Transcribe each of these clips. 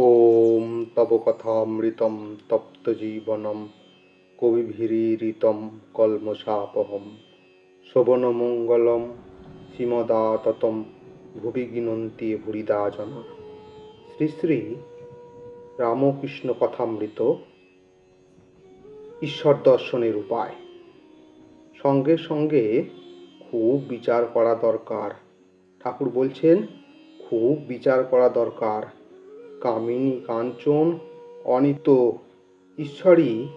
ওম তব কথামৃতম তপ্তজীবনম কবিভিরীতম কলমশাপহম শোভনমঙ্গলম শ্রীমদাততম ভুবি গিনন্তি ভুরিদা জন শ্রী শ্রী রামকৃষ্ণ কথামৃত ঈশ্বর দর্শনের উপায়। সঙ্গে সঙ্গে খুব বিচার করা দরকার। ঠাকুর বলছেন, খুব বিচার করা দরকার। কামিনী কাঞ্চন, অনিত, ঈশ্বরই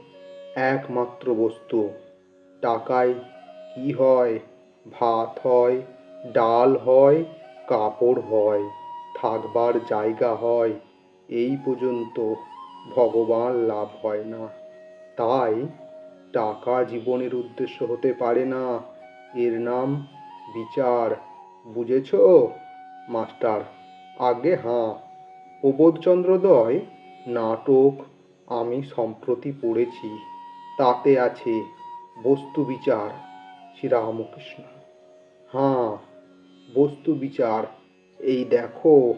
একমাত্র বস্তু। টাকায় কি হয়? ভাত হয়, ডাল হয়, কাপড় হয়, থাকবার জায়গা হয়, এই পর্যন্ত ভগবান লাভ হয় না। তাই টাকা জীবনের উদ্দেশ্য হতে পারে না। এর নাম বিচার, বুঝেছ? মাস্টার, আগে হাঁ প্রবোধচন্দ্রদয়, নাটক আমি সম্প্রতি পড়েছি, তাতে আছে বস্তু বিচার শ্রীরামকৃষ্ণ হাঁ, বস্তু বিচার, এই দেখো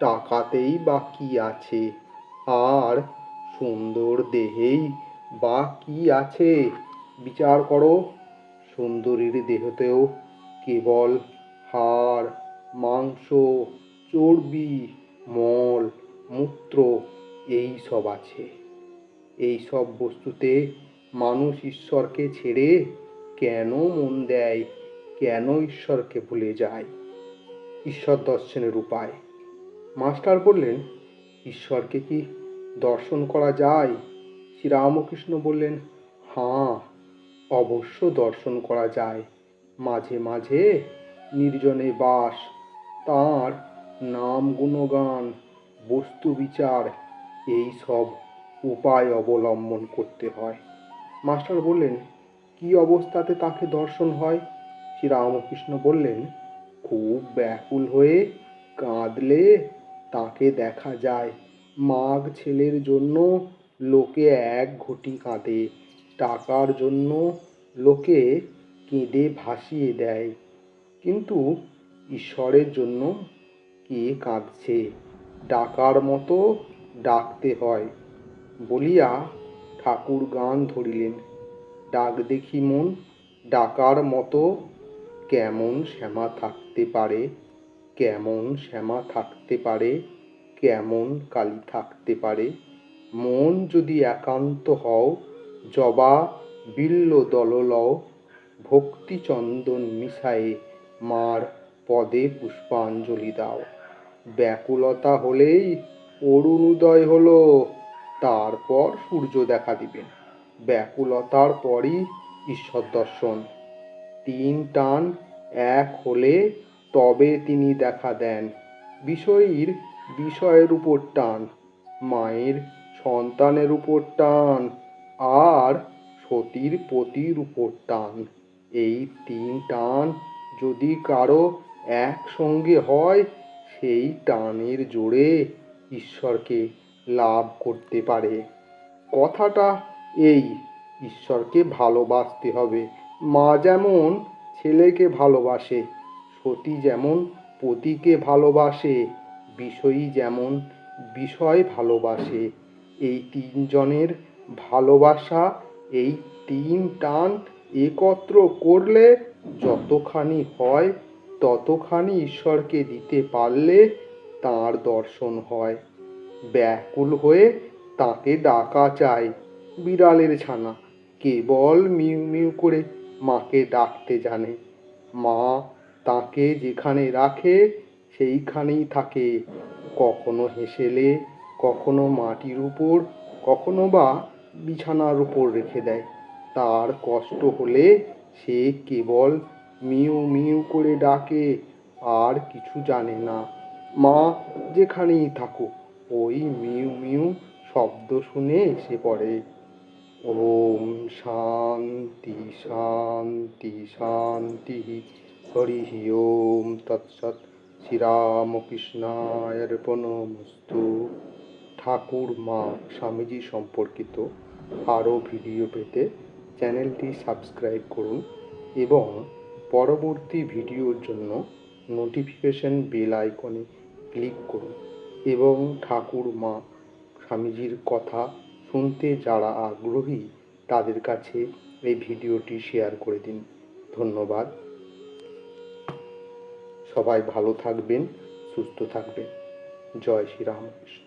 টাকাতেই বা কি আছে, আর সুন্দর দেহেই বা কি আছে, বিচার করো, সুন্দরীর দেহতেও কেবল হাড়, মাংস, চর্বি মল, মূত্র, এই সব আছে। এই সব বস্তুতে মানুষ ঈশ্বরকে ছেড়ে কেন মন দেয়? কেন ঈশ্বরকে ভুলে যায়? ঈশ্বর দর্শনের উপায়। মাস্টার বললেন, ঈশ্বরকে কি দর্শন করা যায়? শ্রীরামকৃষ্ণ বললেন, হাঁ, অবশ্য দর্শন করা যায়। মাঝে মাঝে নির্জনে বাস, তাঁর নাম গুণগান, বস্তু বিচার, এই সব উপায় অবলম্বন করতে হয়। মাস্টার বললেন, কি অবস্থাতে তাকে দর্শন হয়? শ্রী রামকৃষ্ণ বললেন, খুব ব্যাকুল হয়ে কাঁদলে তাকে দেখা যায়। মাঘ ছেলের জন্য লোকে এক ঘটি কাঁদে, টাকার জন্য লোকে কেঁদে ভাসিয়ে দেয়। কিন্তু ঈশ্বরের জন্য কে কাঁদছে? ডাকার মতো ডাকতে হয়। বলিয়া ঠাকুর গান ধরিলেন। ডাক দেখি মন, ডাকার মতো কেমন শ্যামা থাকতে পারে? কেমন শ্যামা থাকতে পারে? কেমন কালী থাকতে পারে? মন যদি একান্ত হও, জবা বিল্ল দল লও। ভক্তি চন্দন মিশায়ে মার পদে পুষ্পাঞ্জলি দাও। ব্যাকুলতা হলেই অরুণোদয় হলো, তারপর সূর্য দেখা দিবেন ব্যাকুলতার পরই ঈশ্বর দর্শন। তিন টান এক হলে তবে তিনি দেখা দেন। বিষয়ীর বিষয়ের উপর টান, মায়ের সন্তানের উপর টান, আর সতীর পতির উপর টান। এই তিন টান যদি কারও একসঙ্গে হয় সেই টানের জোরে ঈশ্বরকে লাভ করতে পারে। কথাটা এই, ঈশ্বরকে ভালোবাসতে হবে। মা যেমন ছেলেকে ভালোবাসে, সতী যেমন পতিকে ভালোবাসে, বিষয়ী যেমন বিষয় ভালোবাসে। এই তিনজনের ভালোবাসা, এই তিন টান একত্র করলে যতখানি হয় ততখানি ঈশ্বরকে দিতে পারলে তাঁর দর্শন হয়। ব্যাকুল হয়ে তাকে ডাকা চাই বিড়ালের ছানা। কেবল মিউ মিউ করে মাকে ডাকতে জানে। মা তাকে যেখানে রাখে সেইখানেই থাকে। কখনো হেসেলে, কখনো মাটির উপর, কখনো বা বিছানার উপর রেখে দেয়। তার কষ্ট হলে সে কেবল মিউ মিউ করে ডাকে, আর কিছু জানে না। মা যেখানেই থাকুক, ওই মিউ মিউ শব্দ শুনে এসে পড়ে। ওম শান্তি শান্তি শান্তি। হরি ওম তৎসৎ। শ্রীরামকৃষ্ণায় অর্পণমস্তু। ঠাকুর মা স্বামীজি সম্পর্কিত আরও ভিডিও পেতে চ্যানেলটি সাবস্ক্রাইব করুন এবং পরবর্তী ভিডিওর জন্য নোটিফিকেশন বেল আইকনে ক্লিক করুন এবং ঠাকুর মা স্বামীজির কথা শুনতে যারা আগ্রহী তাদের কাছে এই ভিডিওটি শেয়ার করে দিন। ধন্যবাদ। সবাই ভালো থাকবেন, সুস্থ থাকবেন। জয় শ্রীরামকৃষ্ণ